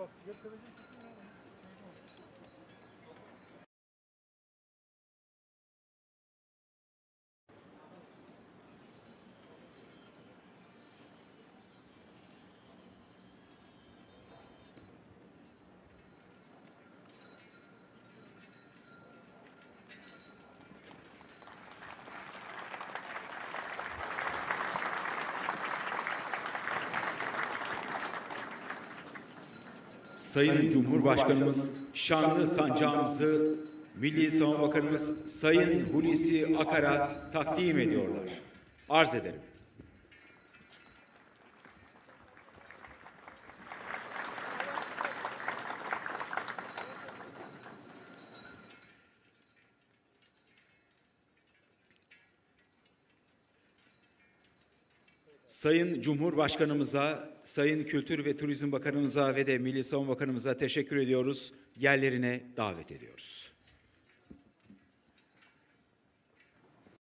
bak götürecek. Sayın Cumhurbaşkanımız şanlı sancağımızı Milli Savunma Bakanımız Sayın Hulusi Akar'a takdim ediyorlar. Arz ederim. Sayın Cumhurbaşkanımıza, Sayın Kültür ve Turizm Bakanımıza ve de Milli Savunma Bakanımıza teşekkür ediyoruz. Yerlerine davet ediyoruz.